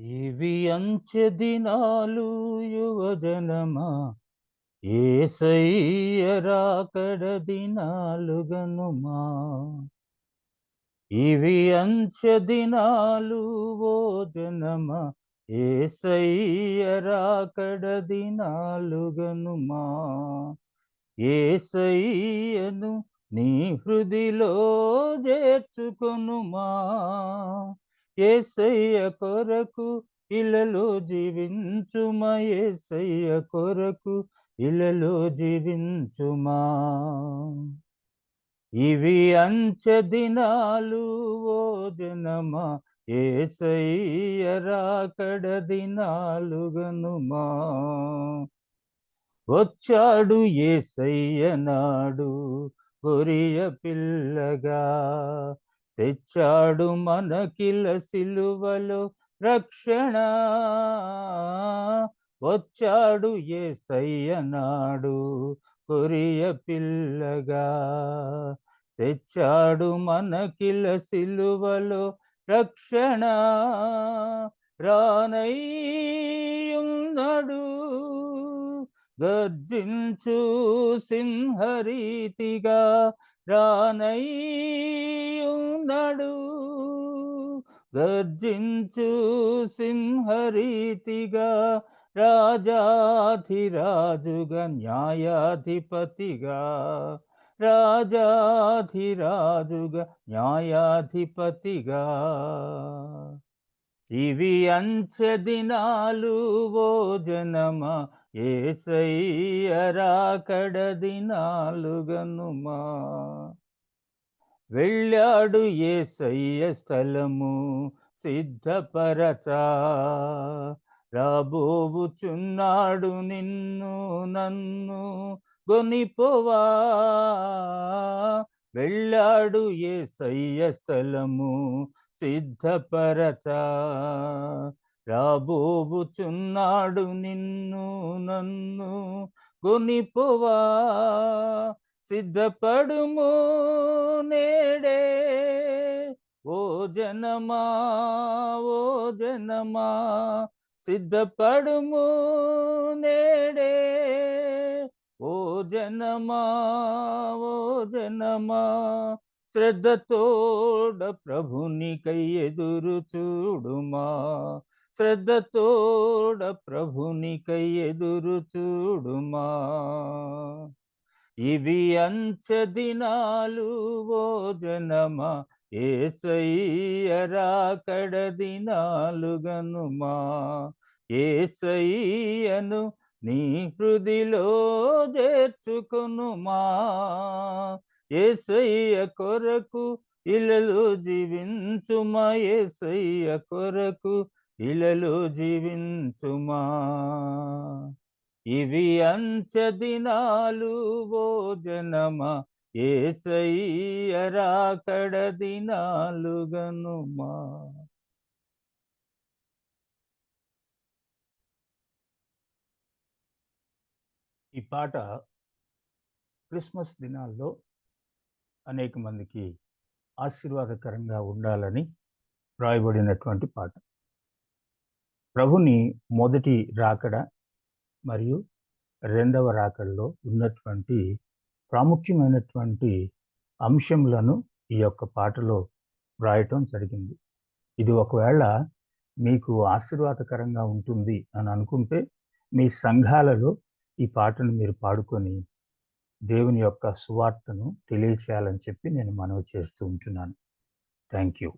ఇవి అంచె దినాలు యువజనమా? ఏసయ్య రాకడ దినాలు గనుమా ఇవి అంచె దినాలు ఓ జనమా? ఏసయ్య రాకడ దినాలు గనుమా ఏసయ్యను నీ హృదిలో చేర్చుకొనుమా? ఏసయ్య కొరకు ఇలలో జీవించుమా ఏసయ్య కొరకు ఇలలో జీవించుమా. ఇవి అంచె దినాలు ఓ జనమా ఏసయ్య రాకడ దినాలు గనుమా వచ్చాడు ఏసయ్య నాడు గొరియ పిల్లగా తెచ్చాడు మనకిల సిలువలో రక్షణ. వచ్చాడు ఏసయ్య నాడు కొరియ పిల్లగా. తెచ్చాడు మనకిల సిలువలో రక్షణ. రానయ్యున్నాడు గర్జించు సింహరీతిగా. నాడు గర్జించు సింహరీతిగా రాజాధిరాజుగా న్యాయాధిపతిగా. రాజాధిరాజుగా న్యాయాధిపతిగా. ఇవి అంచె దినాలు ఓ జనమా ఏసయ్య రాకడ దినాలు గనుమా వెళ్ళాడు ఏసయ్య స్థలము సిద్ధపరచా. రాబోవుచున్నాడు నిన్ను నన్ను గొనిపోవా. వెళ్ళాడు ఏసయ్య స్థలము సిద్ధపరచా. రాబోవుచున్నాడు నిన్ను నన్ను గొనిపోవా. సిద్ధపడుము నేడే. ఓ జనమా ఓ జనమా సిద్ధపడుము నేడే. ఓ జనమా ఓ జనమా శ్రద్ధతోడ ప్రభునికై ఎదురు చూడుమా. శ్రద్ధతోడ ప్రభునికై ఎదురు చూడుమా. ఇవి అంచె దినాలు ఓ జనమా ఏసయ్య రాకడ దినాలు గనుమా ఏసయ్యను నీ హృదిలో చేర్చుకొనుమా ఏసయ్య కొరకు ఇలలు జీవించుమా ఏసయ్య కొరకు ఇలలు జీవించుమా. ఇవి అంచదినాలు ఓ జనమా ఏసయ్య రాకడ దినాలు గనుమా ఈ పాట క్రిస్మస్ దినాల్లో అనేక మందికి ఆశీర్వాదకరంగా ఉండాలని వ్రాయబడినటువంటి పాట. ప్రభుని మొదటి రాకడ మరియు రెండవ రాకల్లో ఉన్నటువంటి ప్రాముఖ్యమైనటువంటి అంశములను ఈ యొక్క పాటలో వ్రాయటం జరిగింది. ఇది ఒకవేళ మీకు ఆశీర్వాదకరంగా ఉంటుంది అని అనుకుంటే మీ సంఘాలలో ఈ పాటను మీరు పాడుకొని దేవుని యొక్క సువార్తను తెలియచేయాలని చెప్పి నేను మనవి చేస్తూ ఉంటున్నాను. Thank you.